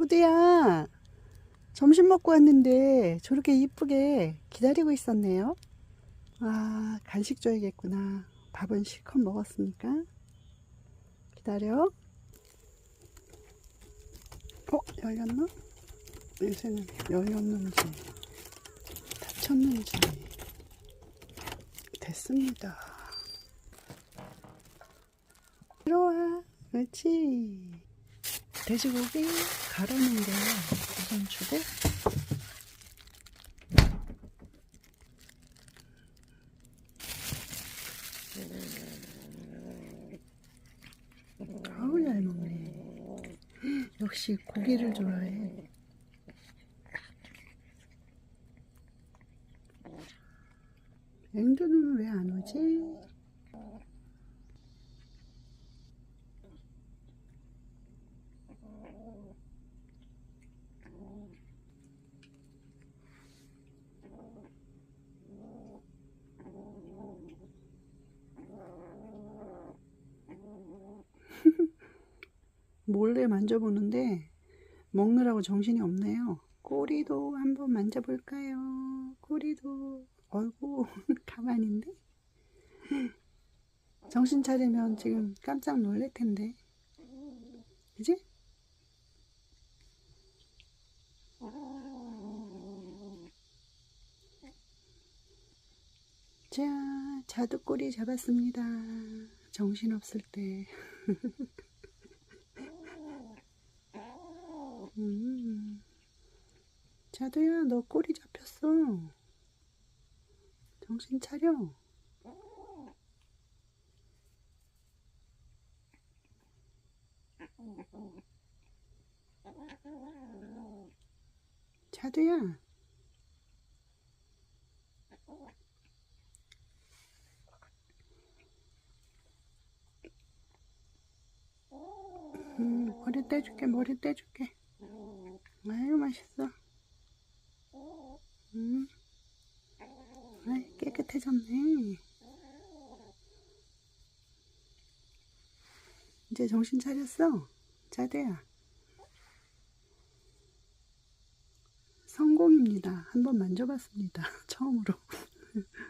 호두야, 점심 먹고 왔는데 저렇게 이쁘게 기다리고 있었네요. 아, 간식 줘야겠구나. 밥은 실컷 먹었으니까. 기다려. 어, 열렸나? 요새는 열렸는지, 닫혔는지. 됐습니다. 들어와. 그렇지. 돼지고기 갈아놓은데 우선 주고. 아우 잘 먹네. 역시 고기를 좋아해. 앵두는 왜 안 오지? 몰래 만져보는데 먹느라고 정신이 없네요. 꼬리도 한번 만져볼까요? 꼬리도 어이구 가만인데 정신 차리면 지금 깜짝 놀랄 텐데 그지? 자, 자두 꼬리 잡았습니다. 정신 없을 때. 음. 자두야, 너 꼬리 잡혔어. 정신 차려. 자두야. 음, 머리 떼줄게, 머리 떼줄게. 아유, 맛있어. 음. 아이, 깨끗해졌네. 이제 정신 차렸어? 자두야. 성공입니다. 한번 만져봤습니다. 처음으로.